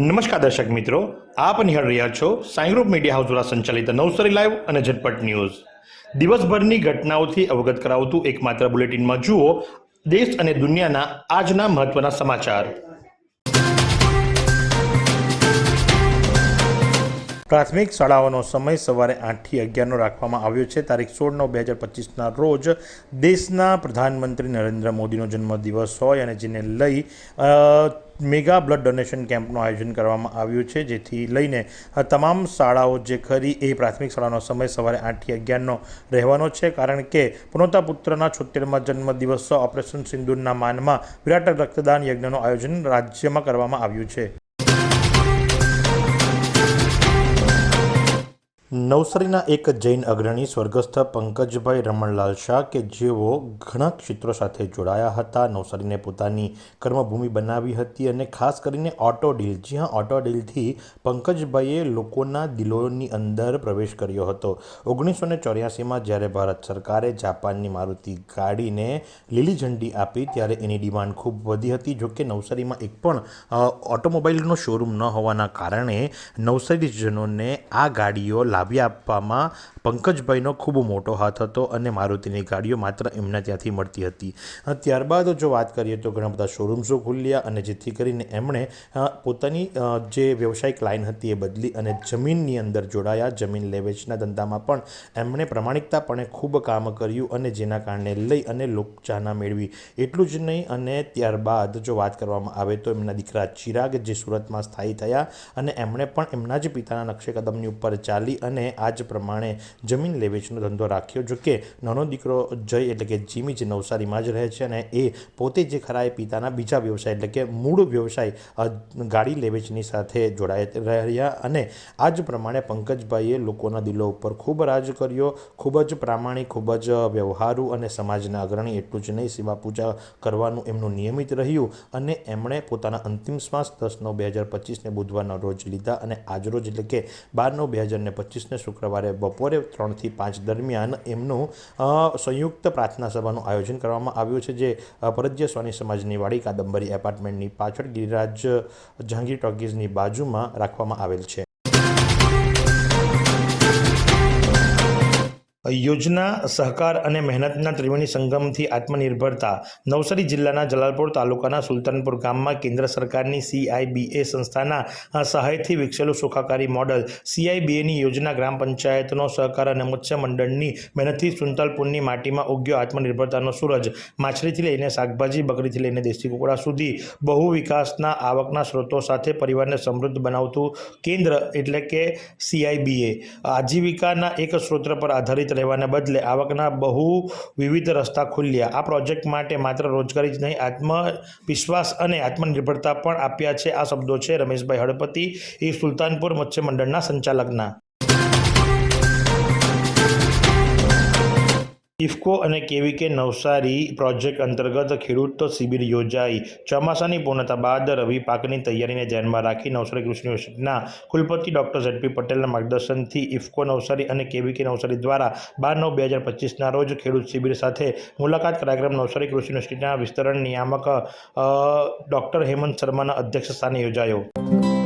નમસ્કાર દર્શક મિત્રો, આપ નિહાળ રહ્યા છો સાઈ ગ્રુપ મીડિયા હાઉસ દ્વારા સંચાલિત નવસારી લાઈવ અને ઝટપટ ન્યૂઝ. દિવસભરની ઘટનાઓથી અવગત કરાવતું એકમાત્ર બુલેટિનમાં જુઓ દેશ અને દુનિયાના આજના મહત્વના સમાચાર. પ્રાથમિક શાળાઓનો સમય સવારે આઠથી અગિયારનો રાખવામાં આવ્યો છે. તારીખ સોળ નવ બે હજાર પચીસના રોજ દેશના પ્રધાનમંત્રી નરેન્દ્ર મોદીનો જન્મદિવસ હોય અને જેને લઈ મેગા બ્લડ ડોનેશન કેમ્પનું આયોજન કરવામાં આવ્યું છે, જેથી લઈને તમામ શાળાઓ જે ખરી એ પ્રાથમિક શાળાનો સમય સવારે આઠથી અગિયારનો રહેવાનો છે, કારણ કે પુનોતા પુત્રના છોતેરમાં જન્મદિવસ, ઓપરેશન સિંદુરના માનમાં વિરાટ રક્તદાન યજ્ઞનું આયોજન રાજ્યમાં કરવામાં આવ્યું છે. નવસારીના એક જૈન અગ્રણી સ્વર્ગસ્થ પંકજભાઈ રમણલાલ શાહ કે જેઓ ઘણા ક્ષેત્રો સાથે જોડાયા હતા, નવસારીને પોતાની કર્મભૂમિ બનાવી હતી અને ખાસ કરીને ઓટો ડીલ, જી હા, ઓટો ડીલથી પંકજભાઈએ લોકોના દિલોની અંદર પ્રવેશ કર્યો હતો. ઓગણીસો ને ચોર્યાસીમાં જ્યારે ભારત સરકારે જાપાનની મારુતિ ગાડીને લીલી ઝંડી આપી, ત્યારે એની ડિમાન્ડ ખૂબ વધી હતી. જોકે નવસારીમાં એક પણ ઓટોમોબાઈલનો શોરૂમ ન હોવાના કારણે નવસારીજનોને આ ગાડીઓ લાવી આપવામાં પંકજભાઈનો ખૂબ મોટો હાથ હતો અને મારુતિની ગાડીઓ માત્ર એમના ત્યાંથી મળતી હતી. ત્યારબાદ જો વાત કરીએ તો ઘણા બધા શોરૂમ્સો ખુલ્યા અને જેથી કરીને એમણે પોતાની જે વ્યવસાયિક લાઇન હતી એ બદલી અને જમીનની અંદર જોડાયા. જમીન લેવેચના ધંધામાં પણ એમણે પ્રામાણિકતાપણે ખૂબ કામ કર્યું અને જેના કારણે લઈ અને લોકચાહના મેળવી. એટલું જ નહીં અને ત્યારબાદ જો વાત કરવામાં આવે તો એમના દીકરા ચિરાગ જે સુરતમાં સ્થાયી થયા અને એમણે પણ એમના જ પિતાના નકશે કદમની ઉપર ચાલી અને આ જ પ્રમાણે જમીન લે વેચનો ધંધો રાખ્યો. જો કે નાનો દીકરો જય એટલે કે જીમી જ નવસારીમાં જ રહે છે અને એ પોતે જે ખરા એ પિતાના બીજા વ્યવસાય એટલે કે મૂળ વ્યવસાય ગાડી લેવેચની સાથે જોડાયા રહ્યા અને આ જ પ્રમાણે પંકજભાઈએ લોકોના દિલો ઉપર ખૂબ રાજ કર્યો. ખૂબ જ પ્રામાણિક, ખૂબ જ વ્યવહારુ અને સમાજના અગ્રણી એટલું જ નહીં, સેવા પૂજા કરવાનું એમનું નિયમિત રહ્યું અને એમણે પોતાના અંતિમ શ્વાસ દસ નવ બે હજાર પચીસને બુધવારના રોજ લીધા અને આજરોજ એટલે કે બાર નવ બે હજાર ને પચીસને શુક્રવારે બપોરે ત્રણથી પાંચ દરમિયાન એમનું સંયુક્ત પ્રાર્થના સભાનું આયોજન કરવામાં આવ્યું છે, જે પરજ્ય સ્વામી સમાજની વાડી કાદંબરી એપાર્ટમેન્ટની પાછળ ગિરિરાજ જહાંગીર ટોકીઝની બાજુમાં રાખવામાં આવેલ છે. યોજના, સહકાર અને મહેનતના ત્રિવેણી સંગમથી આત્મનિર્ભરતા નવસારી જિલ્લાના જલાલપોર તાલુકાના સુલતાનપુર ગામમાં કેન્દ્ર સરકારની સીઆઈબીએ સંસ્થાના સહાયથી વિકસેલું સુખાકારી મોડલ સીઆઈબીએની યોજના ગ્રામ પંચાયતનો સહકાર અને મત્સ્ય મંડળની મહેનતથી સુલતાનપુરની માટીમાં ઉગ્યો આત્મનિર્ભરતાનો સૂરજ માછલીથી લઈને શાકભાજી, બકરીથી લઈને દેશી કુકડા સુધી બહુ વિકાસના આવકના સ્ત્રોતો સાથે પરિવારને સમૃદ્ધ બનાવતું કેન્દ્ર એટલે કે સીઆઈબીએ આજીવિકાના એક સ્ત્રોત પર આધારિત રહેવાને બદલે આવકના બહુ વિવિધ રસ્તા ખુલ્યા. આ પ્રોજેક્ટ માટે માત્ર રોજગારી જ નહીં, આત્મવિશ્વાસ અને આત્મનિર્ભરતા પણ આપ્યા છે. આ શબ્દો છે રમેશભાઈ હળપતિ એ સુલતાનપુર મત્સ્ય મંડળના સંચાલકના. ઇફકો અને કેવીકે નવસારી પ્રોજેક્ટ અંતર્ગત ખેડૂત શિબિર યોજાઈ. ચોમાસાની પૂર્ણતા બાદ રવિ પાકની તૈયારીને ધ્યાનમાં રાખી નવસારી કૃષિ યુનિવર્સિટીના કુલપતિ ડૉક્ટર ઝડપી પટેલના માર્ગદર્શનથી ઇફકો, નવસારી અને કેવીકે નવસારી દ્વારા બાર નવ બે હજાર પચીસના રોજ ખેડૂત શિબિર સાથે મુલાકાત કાર્યક્રમ નવસારી કૃષિ યુનિવર્સિટીના વિસ્તરણ નિયામક ડોક્ટર હેમંત શર્માના અધ્યક્ષ સ્થાને યોજાયો.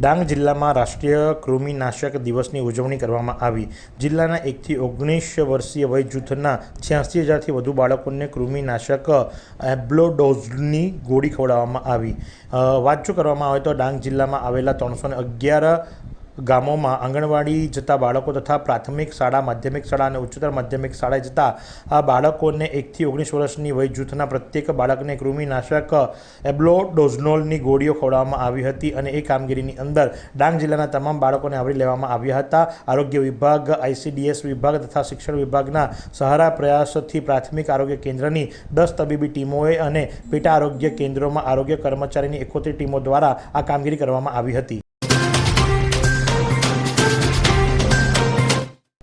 ડાંગ જિલ્લામાં રાષ્ટ્રીય કૃમિનાશક દિવસની ઉજવણી કરવામાં આવી. જિલ્લાના એકથી ઓગણીસ વર્ષીય વય જૂથના છ્યાસી હજારથી વધુ બાળકોને કૃમિનાશક એબ્લોડોઝની ગોળી ખવડાવવામાં આવી. અ, વાત જો કરવામાં આવે તો ડાંગ જિલ્લામાં આવેલા ત્રણસો અગિયાર ગામોમાં આંગણવાડી જતા બાળકો તથા પ્રાથમિક શાળા, માધ્યમિક શાળા અને ઉચ્ચતર માધ્યમિક શાળાએ જતા આ બાળકોને એકથી ઓગણીસ વર્ષની વય જૂથના પ્રત્યેક બાળકને કૃમિનાશક એબ્લોડોઝનોલની ગોળીઓ ખવડાવવામાં આવી હતી અને એ કામગીરીની અંદર ડાંગ જિલ્લાના તમામ બાળકોને આવરી લેવામાં આવ્યા હતા. આરોગ્ય વિભાગ, આઈસીડીએસ વિભાગ તથા શિક્ષણ વિભાગના સહારા પ્રયાસથી પ્રાથમિક આરોગ્ય કેન્દ્રની દસ તબીબી ટીમોએ અને પેટા આરોગ્ય કેન્દ્રોમાં આરોગ્ય કર્મચારીની એકોતેર ટીમો દ્વારા આ કામગીરી કરવામાં આવી હતી.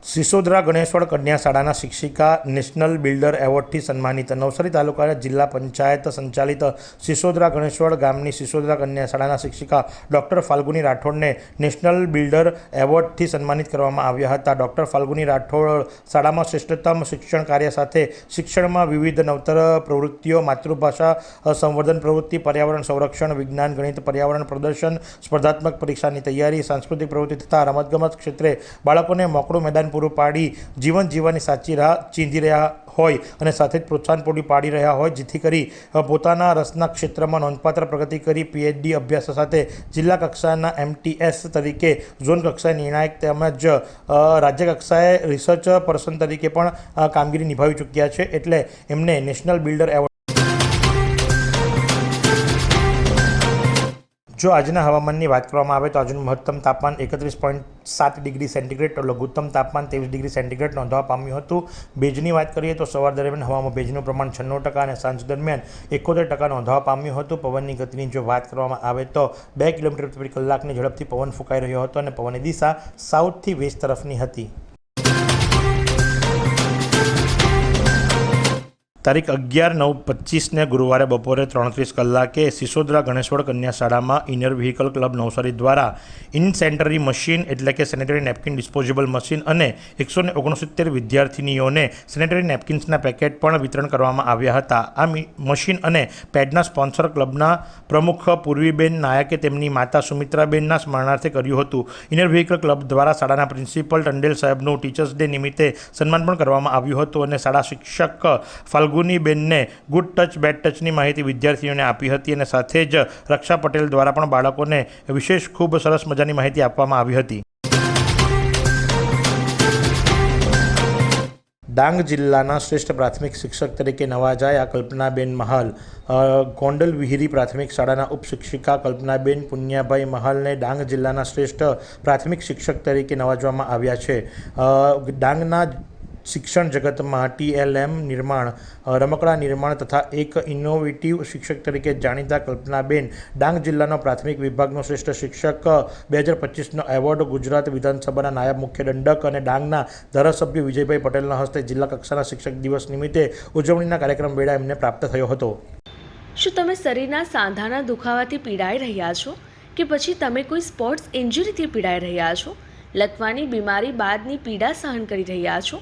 સિસોદરા ગણેશ્વર કન્યા શાળાના શિક્ષિકા નેશનલ બિલ્ડર એવોર્ડથી સન્માનિત નવસારી તાલુકાના જિલ્લા પંચાયત સંચાલિત સિસોદરા ગણેશ્વર ગામની સિસોદરા કન્યા શાળાના શિક્ષિકા ડૉક્ટર ફાલ્ગુની રાઠોડને નેશનલ બિલ્ડર એવોર્ડથી સન્માનિત કરવામાં આવ્યા હતા. ડૉક્ટર ફાલ્ગુની રાઠોડ શાળામાં શ્રેષ્ઠતમ શિક્ષણ કાર્ય સાથે શિક્ષણમાં વિવિધ નવતર પ્રવૃત્તિઓ, માતૃભાષા, સંવર્ધન પ્રવૃત્તિ, પર્યાવરણ સંરક્ષણ, વિજ્ઞાન, ગણિત, પર્યાવરણ પ્રદર્શન, સ્પર્ધાત્મક પરીક્ષાની તૈયારી, સાંસ્કૃતિક પ્રવૃત્તિ તથા રમતગમત ક્ષેત્રે બાળકોને મોકળું મેદાન પૂરું પાડી જીવન જીવવાની સાચી રાહ ચીંધી રહ્યા હોય અને સાથે જ પ્રોત્સાહન પૂરી પાડી રહ્યા હોય, જેથી કરી પોતાના રસના ક્ષેત્રમાં નોંધપાત્ર પ્રગતિ કરી પીએચડી અભ્યાસ સાથે જિલ્લા કક્ષાના એમટીએસ તરીકે ઝોન કક્ષાએ નિર્ણાયક તેમજ રાજ્ય કક્ષાએ રિસર્ચ પર્સન તરીકે પણ કામગીરી નિભાવી ચૂક્યા છે. એટલે એમને નેશનલ બિલ્ડર એવોર્ડ જો આજના હવામાનની વાત કરવામાં આવે તો આજનું મહત્તમ તાપમાન એકત્રીસ પોઈન્ટ સાત ડિગ્રી સેન્ટીગ્રેડ લઘુત્તમ તાપમાન ત્રેવીસ ડિગ્રી સેન્ટીગ્રેડ નોંધવા પામ્યું હતું. ભેજની વાત કરીએ તો સવાર દરમિયાન હવામાં ભેજનું પ્રમાણ છન્નું ટકા અને સાંજ દરમિયાન એકોતેર ટકા નોંધવા પામ્યું હતું. પવનની ગતિની જો વાત કરવામાં આવે તો બે કિલોમીટર પ્રતિ કલાકની ઝડપથી પવન ફૂંકાઈ રહ્યો હતો અને પવનની દિશા સાઉથથી વેસ્ટ તરફની હતી. તારીખ અગિયાર નવ પચીસને ગુરુવારે બપોરે ત્રણત્રીસ કલાકે સિસોદરા ગણેશ્વર કન્યા શાળામાં ઇનર વ્હીકલ ક્લબ નવસારી દ્વારા ઇન સેન્ટરી મશીન એટલે કે સેનેટરી નેપકિન ડિસ્પોઝેબલ મશીન અને એકસો ને ઓગણસિત્તેર વિદ્યાર્થિનીઓને સેનેટરી નેપકિન્સના પેકેટ પણ વિતરણ કરવામાં આવ્યા હતા. આ મશીન અને પેડના સ્પોન્સર ક્લબના પ્રમુખ પૂર્વીબેન નાયકે તેમની માતા સુમિત્રાબેનના સ્મરણાર્થે કર્યું હતું. ઇનર વ્હીકલ ક્લબ દ્વારા શાળાના પ્રિન્સિપલ ટંડેલ સાહેબનું ટીચર્સ ડે નિમિત્તે સન્માન પણ કરવામાં આવ્યું હતું અને શાળા શિક્ષક ફાલ્ગુનીબેનને ગુડ ટચ બેડ ટચની માહિતી વિદ્યાર્થીઓને આપી હતી અને સાથે જ રક્ષા પટેલ દ્વારા પણ બાળકોને વિશેષ ખૂબ સરસ મજાની માહિતી આપવામાં આવી હતી. ડાંગ જિલ્લાના શ્રેષ્ઠ પ્રાથમિક શિક્ષક તરીકે નવાજાયા કલ્પનાબેન મહાલ. ગોંડલ વિહિરી પ્રાથમિક શાળાના ઉપશિક્ષિકા કલ્પનાબેન પુન્યાભાઈ મહાલને ડાંગ જિલ્લાના શ્રેષ્ઠ પ્રાથમિક શિક્ષક તરીકે નવાજવામાં આવ્યા છે. ડાંગના શિક્ષણ જગતમાં ટીએલએમ નિર્માણ રમકડા નિર્માણ તથા એક ઇનોવેટિવ શિક્ષક તરીકે જાણીતા કલ્પનાબેન ડાંગ જિલ્લાનો પ્રાથમિક વિભાગનો શ્રેષ્ઠ શિક્ષક, બે હજાર પચીસનો એવોર્ડ ગુજરાત વિધાનસભાના નાયબ મુખ્ય દંડક અને ડાંગના ધારાસભ્ય વિજયભાઈ પટેલના હસ્તે જિલ્લા કક્ષાના શિક્ષક દિવસ નિમિત્તે ઉજવણીના કાર્યક્રમ વેળા એમને પ્રાપ્ત થયો હતો. શું તમે શરીરના સાંધાના દુખાવાથી પીડાઈ રહ્યા છો? કે પછી તમે કોઈ સ્પોર્ટ્સ ઇન્જરીથી પીડાઈ રહ્યા છો? લકવાની બીમારી બાદની પીડા સહન કરી રહ્યા છો?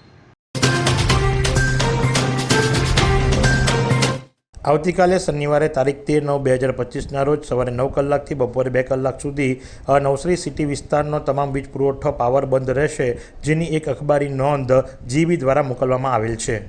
આવતીકાલે શનિવારે તારીખ તેર નવ બે હજાર પચીસના રોજ સવારે નવ કલાકથી બપોરે બે કલાક સુધી નવસરી સિટી વિસ્તારનો તમામ વીજ પુરવઠો પાવર બંધ રહેશે, જેની એક અખબારી નોંધ જીબી દ્વારા મોકલવામાં આવેલ છે.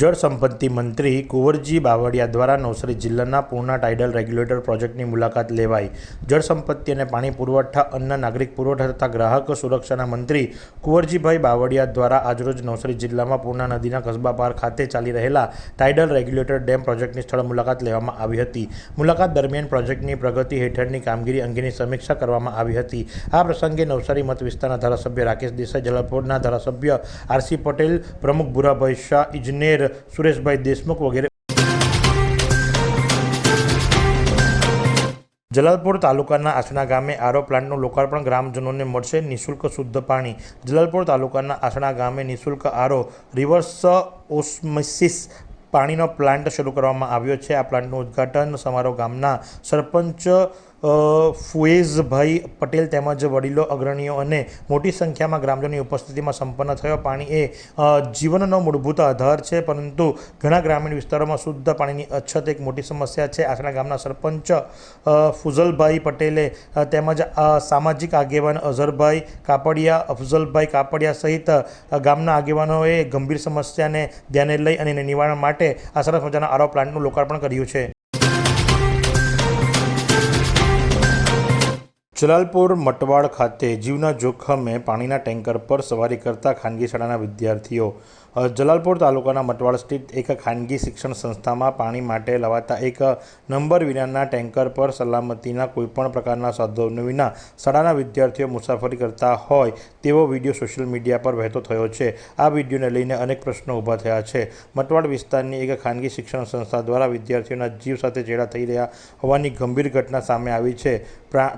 જળ સંપત્તિ મંત્રી કુંવરજી બાવળિયા દ્વારા નવસારી જિલ્લાના પૂર્ણા ટાઇડલ રેગ્યુલેટર પ્રોજેક્ટની મુલાકાત લેવાઈ. જળ સંપત્તિ અને પાણી પુરવઠા અન્ન નાગરિક પુરવઠા તથા ગ્રાહક સુરક્ષાના મંત્રી કુંવરજીભાઈ બાવળિયા દ્વારા આજરોજ નવસારી જિલ્લામાં પૂર્ણા નદીના કસ્બા ખાતે ચાલી રહેલા ટાઇડલ રેગ્યુલેટર ડેમ પ્રોજેક્ટની સ્થળ મુલાકાત લેવામાં આવી હતી. મુલાકાત દરમિયાન પ્રોજેક્ટની પ્રગતિ હેઠળની કામગીરી અંગેની સમીક્ષા કરવામાં આવી હતી. આ પ્રસંગે નવસારી મત વિસ્તારના ધારાસભ્ય રાકેશ દેસાઈ, જલાલપોરના ધારાસભ્ય આરસી પટેલ, પ્રમુખ ભૂરાભાઈ શાહ, ઇજનેર સુરેશભાઈ દેશમુખ વગેરે. જલાલપુર તાલુકાના આસણા ગામે આરો પ્લાન્ટનું લોકાર્પણ ગ્રામજનોને મળશે નિઃશુલ્ક શુદ્ધ પાણી. જલાલપુર તાલુકાના આસણા ગામે નિઃશુલ્ક આરો રિવર્સ ઓસ્મસિસ પાણીનો પ્લાન્ટ શરૂ કરવામાં આવ્યો છે. આ પ્લાન્ટનું ઉદ્ઘાટન સમારોહ ગામના સરપંચ ફુએઝભાઈ પટેલ તેમજ વડીલો, અગ્રણીઓ અને મોટી સંખ્યામાં ગ્રામજનોની ઉપસ્થિતિમાં સંપન્ન થયો. પાણી એ જીવનનો મૂળભૂત આધાર છે, પરંતુ ઘણા ગ્રામીણ વિસ્તારોમાં શુદ્ધ પાણીની અછત એક મોટી સમસ્યા છે. આસણા ગામના સરપંચ ફુઝલભાઈ પટેલે તેમજ સામાજિક આગેવાન અઝરભાઈ કાપડિયા, અફઝલભાઈ કાપડિયા સહિત ગામના આગેવાનોએ ગંભીર સમસ્યાને ધ્યાને લઈ અને નિવારણ માટે આ સરસ મજાના આરો પ્લાન્ટનું લોકાર્પણ કર્યું છે. જલાલપુર મટવાડ ખાતે જીવના જોખમે પાણીના ટેન્કર પર સવારી કરતા ખાનગી શાળાના વિદ્યાર્થીઓ જલાલપુર તાલુકાના મટવાડ સ્થિત એક ખાનગી શિક્ષણ સંસ્થામાં પાણી માટે લવાતા એક નંબર વિનાના ટેન્કર પર સલામતીના કોઈપણ પ્રકારના સાધનો વિના શાળાના વિદ્યાર્થીઓ મુસાફરી કરતા હોય તેવો વીડિયો સોશિયલ મીડિયા પર વહેતો થયો છે. આ વિડીયોને લઈને અનેક પ્રશ્નો ઊભા થયા છે. મટવાડ વિસ્તારની એક ખાનગી શિક્ષણ સંસ્થા દ્વારા વિદ્યાર્થીઓના જીવ સાથે ચેડા થઈ રહ્યા હોવાની ગંભીર ઘટના સામે આવી છે.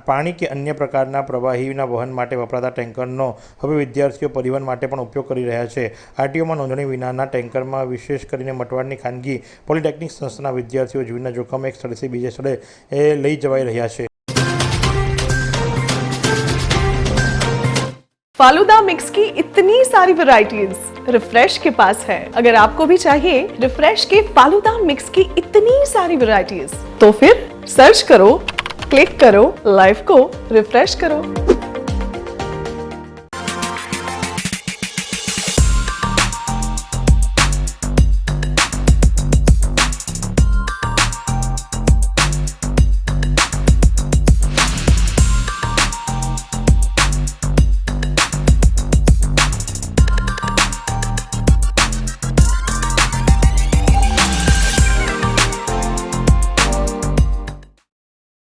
પાણી કે અન્ય પ્રકારના પ્રવાહીના વહન માટે વપરાતા ટેન્કરનો હવે વિદ્યાર્થીઓ પરિવહન માટે પણ ઉપયોગ કરી રહ્યા છે. આરટીઓમાં નોંધણી વિનાના ટેન્કરમાં વિશેષ કરીને મટવાડની ખાનગી પોલિટેકનિક સંસ્થાના વિદ્યાર્થીઓ જીવના જોખમે એક સ્થળેથી બીજે સ્થળે એ લઈ જવાઈ રહ્યા છે फालूदा मिक्स की इतनी सारी वैरायटीज रिफ्रेश के पास है अगर आपको भी चाहिए रिफ्रेश के फालूदा मिक्स की इतनी सारी वैरायटीज तो फिर सर्च करो क्लिक करो लाइफ को रिफ्रेश करो